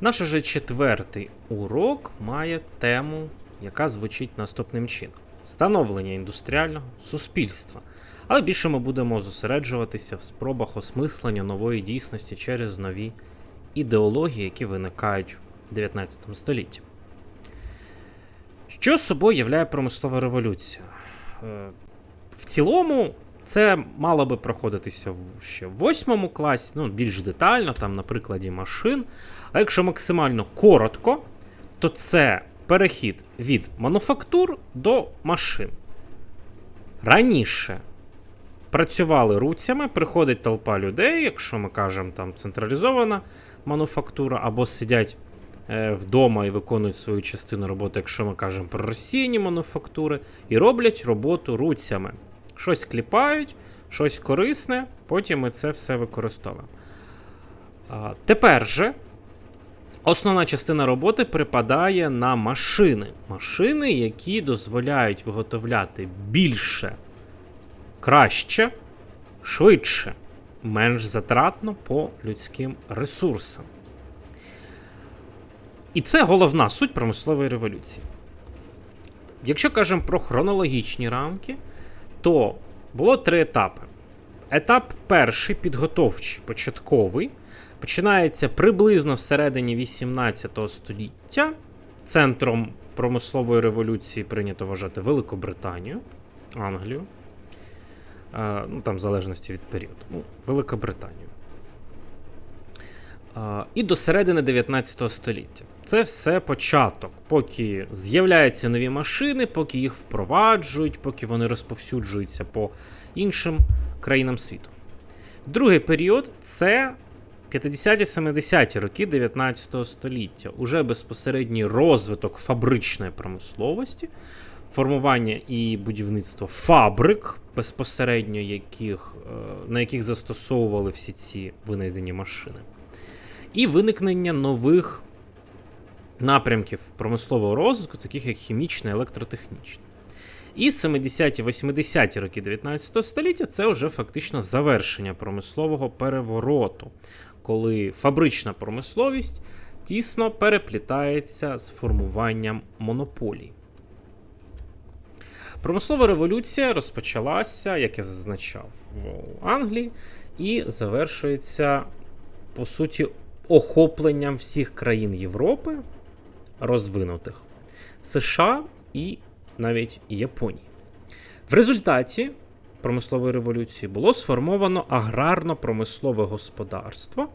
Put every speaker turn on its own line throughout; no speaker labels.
Наш уже четвертий урок має тему, яка звучить наступним чином: становлення індустріального суспільства. Але більше ми будемо зосереджуватися в спробах осмислення нової дійсності через нові ідеології, які виникають в 19 столітті. Що собою являє промислова революція? Е, В цілому, це мало би проходитися ще в восьмому класі, ну, більш детально, там, на прикладі машин. А якщо максимально коротко, то це перехід від мануфактур до машин. Раніше працювали руцями, приходить толпа людей, якщо ми кажемо там централізована мануфактура, або сидять е, вдома і виконують свою частину роботи, якщо ми кажемо про розсіяні мануфактури, і роблять роботу руцями. Щось кліпають, щось корисне, потім ми це все використовуємо. А, тепер же основна частина роботи припадає на машини. Машини, які дозволяють виготовляти більше, краще, швидше, менш затратно по людським ресурсам. І це головна суть промислової революції. Якщо кажемо про хронологічні рамки, то було три етапи. Етап перший підготовчий, початковий, починається приблизно всередині 18 століття. Центром промислової революції прийнято вважати Великобританію, Англію. Е, ну, там в залежності від періоду. Ну, Великобританію. Е, і до середини 19 століття. Це все початок, поки з'являються нові машини, поки їх впроваджують, поки вони розповсюджуються по іншим країнам світу. Другий період це 50-70-ті роки 19 століття. Уже безпосередній розвиток фабричної промисловості, формування і будівництво фабрик, безпосередньо яких, е, на яких застосовували всі ці винайдені машини. І виникнення нових напрямків промислового розвитку, таких як хімічний, електротехнічний. І 70-ті, 80-ті роки 19 століття це вже фактично завершення промислового перевороту, коли фабрична промисловість тісно переплітається з формуванням монополій. Промислова революція розпочалася, як я зазначав, в Англії, і завершується, по суті, охопленням всіх країн Європи, розвинутих, США і навіть Японії. В результаті промислової революції було сформовано аграрно-промислове господарство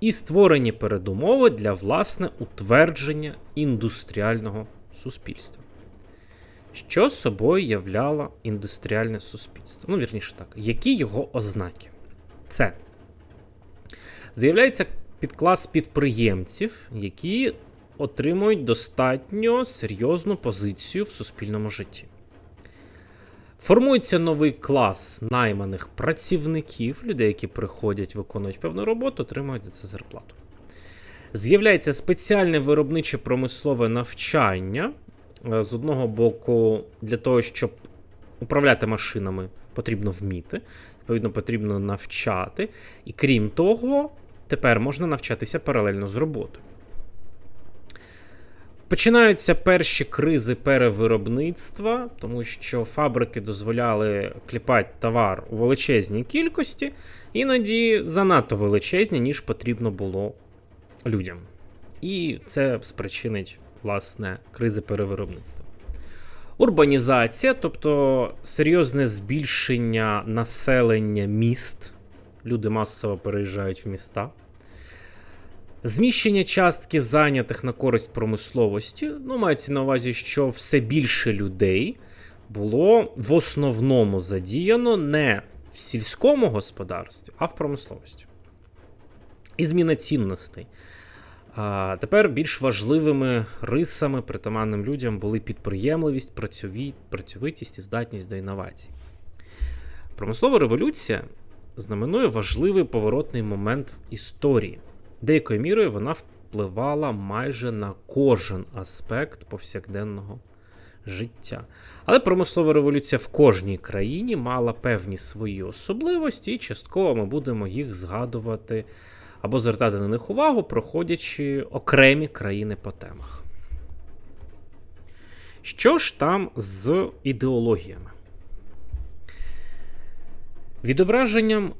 і створені передумови для власне утвердження індустріального суспільства. Що собою являло індустріальне суспільство? Ну, вірніше так, які його ознаки? Це з'являється підклас підприємців, які отримують достатньо серйозну позицію в суспільному житті. Формується новий клас найманих працівників, людей, які приходять, виконують певну роботу, отримують за це зарплату. З'являється спеціальне виробниче промислове навчання. Е, З одного боку, для того, щоб управляти машинами, потрібно вміти, відповідно, потрібно навчати. І крім того, тепер можна навчатися паралельно з роботою. Починаються перші кризи перевиробництва, тому що фабрики дозволяли кліпати товар у величезній кількості, іноді занадто величезні, ніж потрібно було людям. І це спричинить, власне, кризи перевиробництва. Урбанізація, тобто серйозне збільшення населення міст. Люди масово переїжджають в міста. Зміщення частки зайнятих на користь промисловості, ну, мається на увазі, що все більше людей було в основному задіяно не в сільському господарстві, а в промисловості. І зміна цінностей. А тепер більш важливими рисами притаманним людям були підприємливість, працьові- працьовитість і здатність до інновацій. Промислова революція знаменує важливий поворотний момент в історії. Деякою мірою вона впливала майже на кожен аспект повсякденного життя. Але промислова революція в кожній країні мала певні свої особливості, і частково ми будемо їх згадувати або звертати на них увагу, проходячи окремі країни по темах. Що ж там з ідеологіями? Відображенням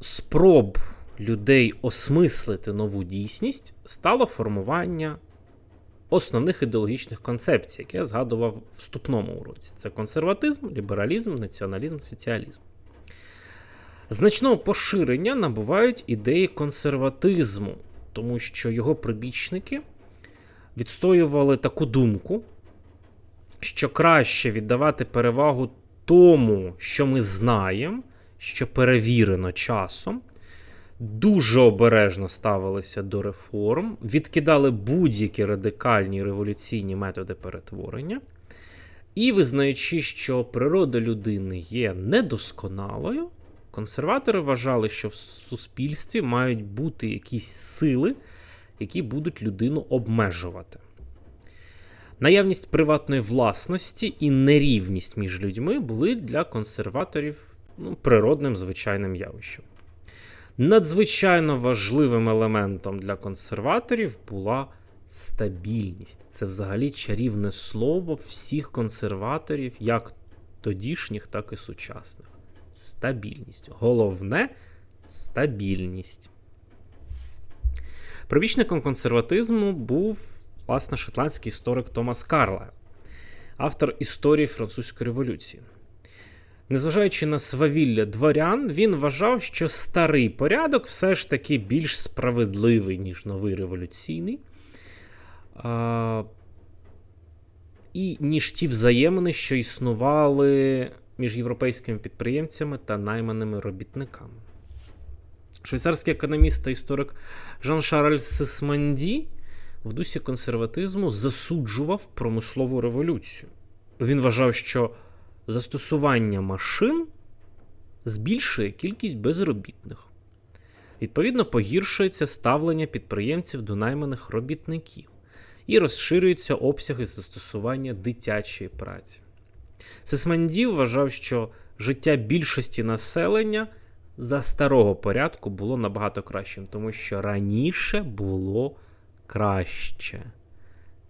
спроб людей осмислити нову дійсність стало формування основних ідеологічних концепцій, які я згадував в вступному уроці: це консерватизм, лібералізм, націоналізм, соціалізм. Значного поширення набувають ідеї консерватизму, тому що його прибічники відстоювали таку думку, що краще віддавати перевагу тому, що ми знаємо, що перевірено часом, дуже обережно ставилися до реформ, відкидали будь-які радикальні революційні методи перетворення. І визнаючи, що природа людини є недосконалою, консерватори вважали, що в суспільстві мають бути якісь сили, які будуть людину обмежувати. Наявність приватної власності і нерівність між людьми були для консерваторів ну, природним звичайним явищем. Надзвичайно важливим елементом для консерваторів була стабільність. Це взагалі чарівне слово всіх консерваторів, як тодішніх, так і сучасних. Стабільність. Головне стабільність. Прибічником консерватизму був, власне, шотландський історик Томас Карлайл, автор історії французької революції. Незважаючи на свавілля дворян, він вважав, що старий порядок все ж таки більш справедливий, ніж новий революційний. А, І ніж ті взаємини, що існували між європейськими підприємцями та найманими робітниками. Швейцарський економіст та історик Жан-Шарль Сесманді в дусі консерватизму засуджував промислову революцію. Він вважав, що застосування машин збільшує кількість безробітних. Відповідно, погіршується ставлення підприємців до найманих робітників і розширюються обсяги застосування дитячої праці. Сесмандів вважав, що життя більшості населення за старого порядку було набагато кращим, тому що раніше було краще.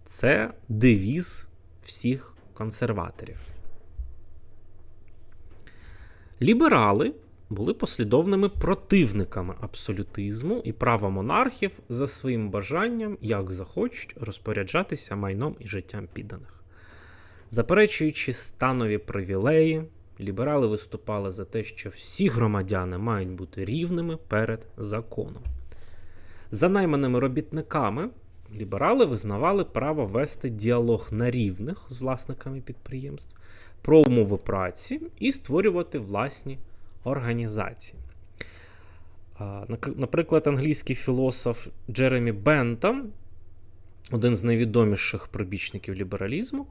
Це девіз всіх консерваторів. Ліберали були послідовними противниками абсолютизму і права монархів за своїм бажанням, як захочуть, розпоряджатися майном і життям підданих. Заперечуючи станові привілеї, ліберали виступали за те, що всі громадяни мають бути рівними перед законом. За найманими робітниками ліберали визнавали право вести діалог на рівних з власниками підприємств про умови праці і створювати власні організації. Наприклад, англійський філософ Джеремі Бентам, один з найвідоміших прибічників лібералізму,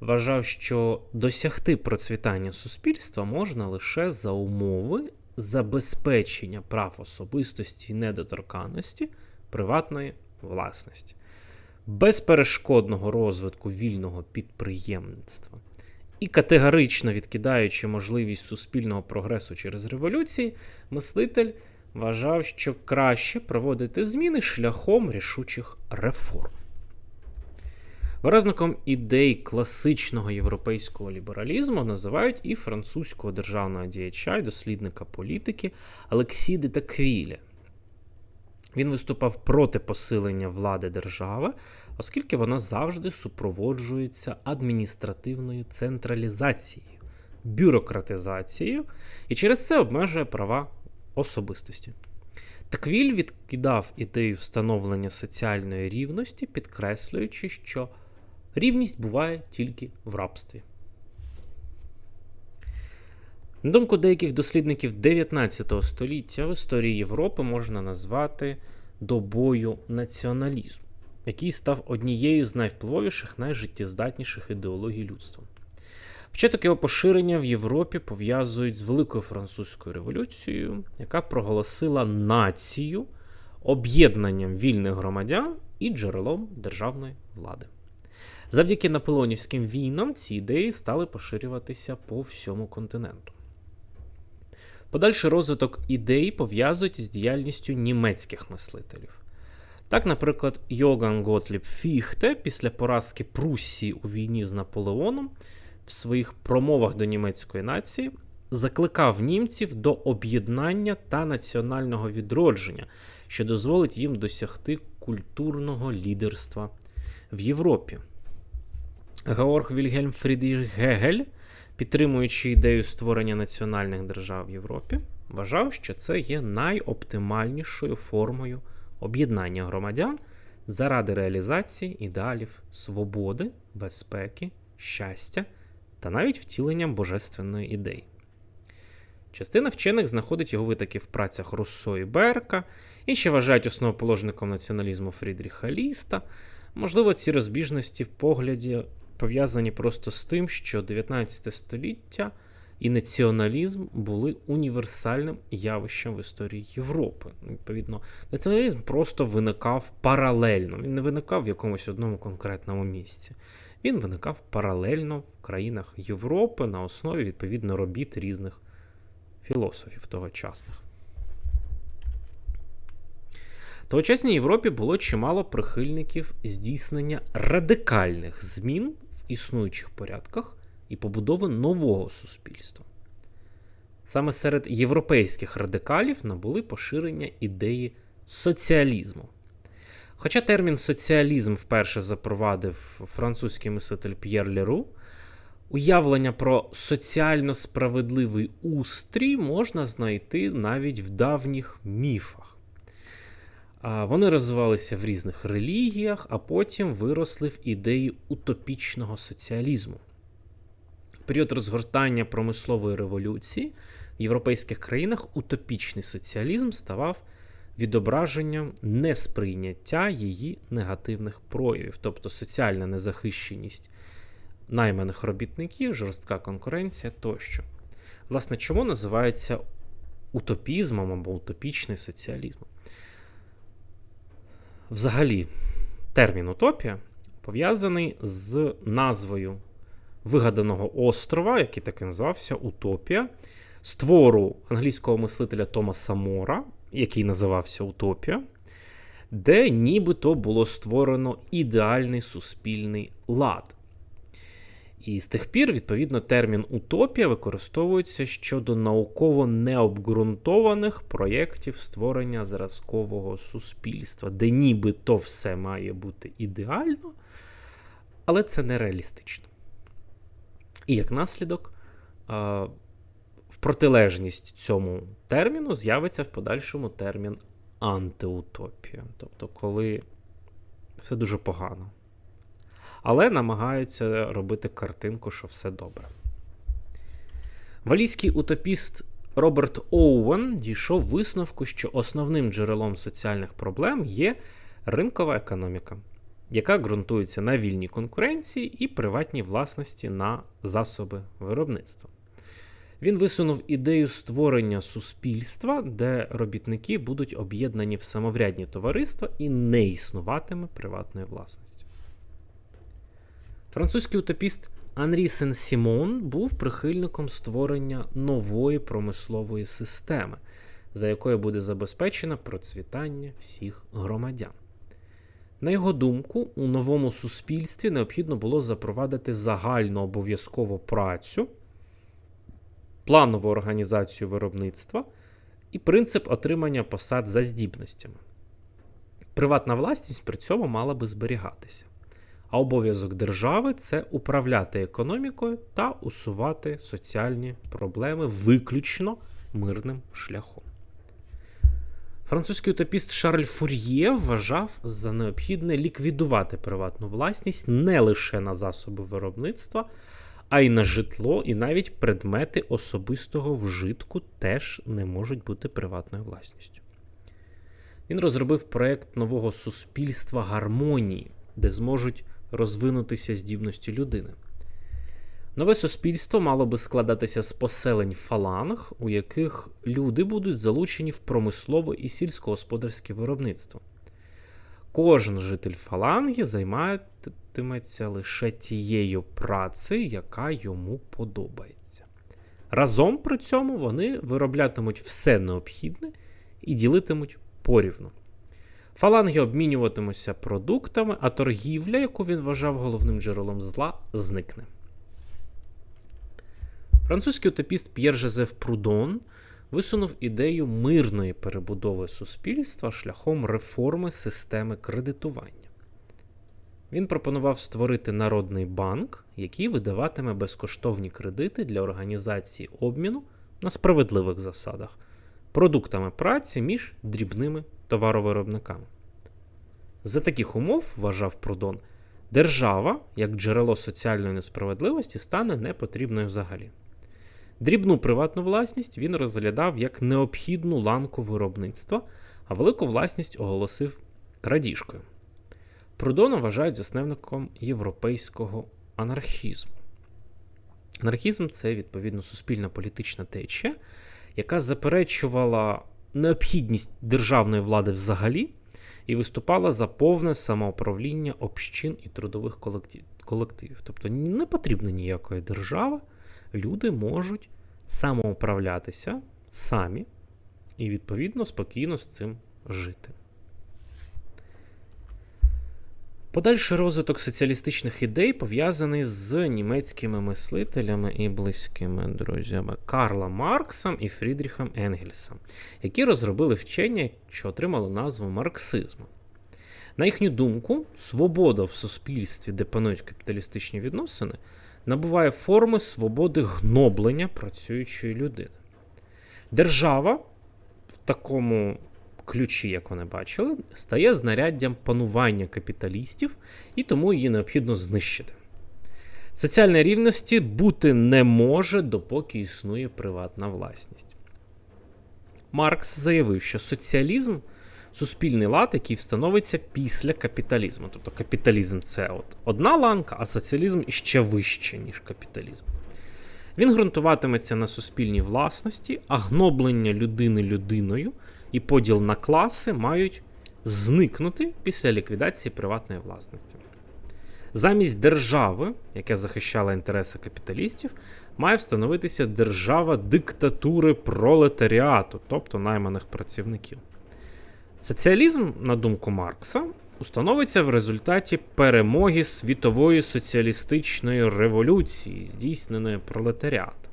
вважав, що досягти процвітання суспільства можна лише за умови забезпечення прав особистості і недоторканності приватної власності, безперешкодного розвитку вільного підприємництва. І категорично відкидаючи можливість суспільного прогресу через революції, мислитель вважав, що краще проводити зміни шляхом рішучих реформ. Виразником ідей класичного європейського лібералізму називають і французького державного діяча і дослідника політики Алексі де Таквіля. Він виступав проти посилення влади держави, оскільки вона завжди супроводжується адміністративною централізацією, бюрократизацією і через це обмежує права особистості. Таквіль відкидав ідею встановлення соціальної рівності, підкреслюючи, що рівність буває тільки в рабстві. На думку деяких дослідників 19 століття в історії Європи можна назвати добою націоналізму, який став однією з найвпливовіших, найжиттєздатніших ідеологій людства. Початок його поширення в Європі пов'язують з Великою Французькою революцією, яка проголосила націю об'єднанням вільних громадян і джерелом державної влади. Завдяки наполеонівським війнам ці ідеї стали поширюватися по всьому континенту. Подальший розвиток ідей пов'язують з діяльністю німецьких мислителів. Так, наприклад, Йоган Готліб Фіхте після поразки Пруссії у війні з Наполеоном в своїх промовах до німецької нації закликав німців до об'єднання та національного відродження, що дозволить їм досягти культурного лідерства в Європі. Георг Вільгельм Фрідріх Гегель, підтримуючи ідею створення національних держав в Європі, вважав, що це є найоптимальнішою формою об'єднання громадян заради реалізації ідеалів свободи, безпеки, щастя та навіть втіленням божественної ідеї. Частина вчених знаходить його витоки в працях Руссо і Берка, інші вважають основоположником націоналізму Фрідріха Ліста. Можливо, ці розбіжності в погляді пов'язані просто з тим, що 19 століття і націоналізм були універсальним явищем в історії Європи. Відповідно, націоналізм просто виникав паралельно. Він не виникав в якомусь одному конкретному місці. Він виникав паралельно в країнах Європи на основі відповідно робіт різних філософів тогочасних. Тогочасній Європі було чимало прихильників здійснення радикальних змін в існуючих порядках і побудови нового суспільства. Саме серед європейських радикалів набули поширення ідеї соціалізму. Хоча термін соціалізм вперше запровадив французький мислитель П'єр Леру, уявлення про соціально справедливий устрій можна знайти навіть в давніх міфах. Вони розвивалися в різних релігіях, а потім виросли в ідеї утопічного соціалізму. Період розгортання промислової революції в європейських країнах утопічний соціалізм ставав відображенням несприйняття її негативних проявів, тобто соціальна незахищеність найманих робітників, жорстка конкуренція тощо. Власне, чому називається утопізмом або утопічний соціалізм? Взагалі, термін утопія пов'язаний з назвою вигаданого острова, який так і називався Утопія, з твору англійського мислителя Томаса Мора, який називався Утопія, де нібито було створено ідеальний суспільний лад. І з тих пір, відповідно, термін утопія використовується щодо науково необґрунтованих проєктів створення зразкового суспільства, де нібито все має бути ідеально, але це нереалістично. І як наслідок, в протилежність цьому терміну з'явиться в подальшому термін антиутопія. Тобто, коли все дуже погано але намагаються робити картинку, що все добре. Валійський утопіст Роберт Оуен дійшов висновку, що основним джерелом соціальних проблем є ринкова економіка, яка ґрунтується на вільній конкуренції і приватній власності на засоби виробництва. Він висунув ідею створення суспільства, де робітники будуть об'єднані в самоврядні товариства і не існуватиме приватної власності. Французький утопіст Анрі Сен-Сімон був прихильником створення нової промислової системи, за якою буде забезпечено процвітання всіх громадян. На його думку, у новому суспільстві необхідно було запровадити загальну обов'язкову працю, планову організацію виробництва і принцип отримання посад за здібностями. Приватна власність при цьому мала би зберігатися. А обов'язок держави це управляти економікою та усувати соціальні проблеми виключно мирним шляхом. Французький утопіст Шарль Фур'є вважав за необхідне ліквідувати приватну власність не лише на засоби виробництва, а й на житло, і навіть предмети особистого вжитку теж не можуть бути приватною власністю. Він розробив проект нового суспільства гармонії, де зможуть розвинутися здібності людини. Нове суспільство мало би складатися з поселень фаланг, у яких люди будуть залучені в промислове і сільськогосподарське виробництво. Кожен житель фаланги займатиметься лише тією працею, яка йому подобається. Разом при цьому вони вироблятимуть все необхідне і ділитимуть порівну. Фаланги обмінюватимуться продуктами, а торгівля, яку він вважав головним джерелом зла, зникне. Французький утопіст П'єр Жозеф Прудон висунув ідею мирної перебудови суспільства шляхом реформи системи кредитування. Він пропонував створити народний банк, який видаватиме безкоштовні кредити для організації обміну на справедливих засадах, продуктами праці між дрібними товаровиробниками. За таких умов, вважав Прудон, держава, як джерело соціальної несправедливості, стане непотрібною взагалі. Дрібну приватну власність він розглядав як необхідну ланку виробництва, а велику власність оголосив крадіжкою. Прудона вважають засновником європейського анархізму. Анархізм це відповідно суспільна політична течія, яка заперечувала необхідність державної влади взагалі і виступала за повне самоуправління общин і трудових колективів. Тобто не потрібно ніякої держави, люди можуть самоуправлятися самі і, відповідно, спокійно з цим жити. Подальший розвиток соціалістичних ідей пов'язаний з німецькими мислителями і близькими друзями Карла Марксом і Фрідріхом Енгельсом, які розробили вчення, що отримало назву марксизму. На їхню думку, свобода в суспільстві, де панують капіталістичні відносини, набуває форми свободи гноблення працюючої людини. Держава в такому ключі, як вони бачили, стає знаряддям панування капіталістів, і тому її необхідно знищити. Соціальної рівності бути не може, допоки існує приватна власність. Маркс заявив, що соціалізм суспільний лад, який встановиться після капіталізму. Тобто капіталізм це от одна ланка, а соціалізм іще вище, ніж капіталізм. Він ґрунтуватиметься на суспільній власності, а гноблення людини людиною і поділ на класи мають зникнути після ліквідації приватної власності. Замість держави, яка захищала інтереси капіталістів, має встановитися держава диктатури пролетаріату, тобто найманих працівників. Соціалізм, на думку Маркса, установиться в результаті перемоги світової соціалістичної революції, здійсненої пролетаріатом.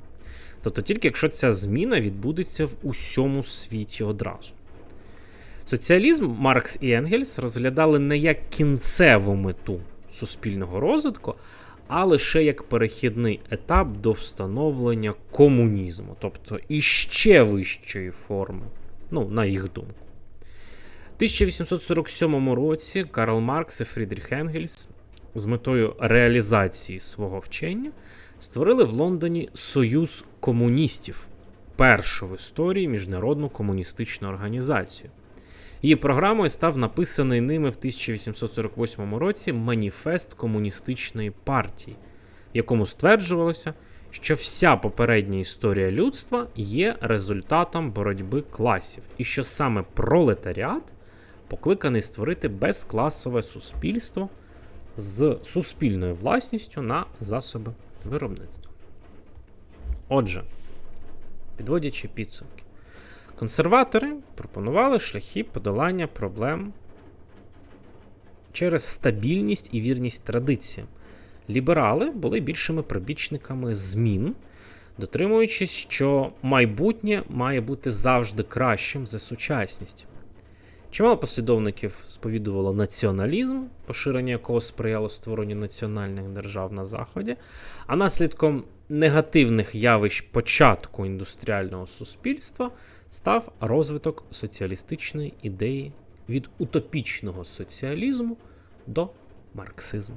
Тобто тільки якщо ця зміна відбудеться в усьому світі одразу. Соціалізм Маркс і Енгельс розглядали не як кінцеву мету суспільного розвитку, а лише як перехідний етап до встановлення комунізму, тобто іще вищої форми, ну, на їх думку. У 1847 році Карл Маркс і Фрідріх Енгельс з метою реалізації свого вчення створили в Лондоні Союз комуністів, першу в історії міжнародну комуністичну організацію. Її програмою став написаний ними в 1848 році Маніфест комуністичної партії, в якому стверджувалося, що вся попередня історія людства є результатом боротьби класів, і що саме пролетаріат покликаний створити безкласове суспільство з суспільною власністю на засоби виробництва. Отже, підводячи підсумки, консерватори пропонували шляхи подолання проблем через стабільність і вірність традиціям. Ліберали були більшими прибічниками змін, дотримуючись, що майбутнє має бути завжди кращим за сучасність. Чимало послідовників сповідувало націоналізм, поширення якого сприяло створенню національних держав на Заході, а наслідком негативних явищ початку індустріального суспільства став розвиток соціалістичної ідеї від утопічного соціалізму до марксизму.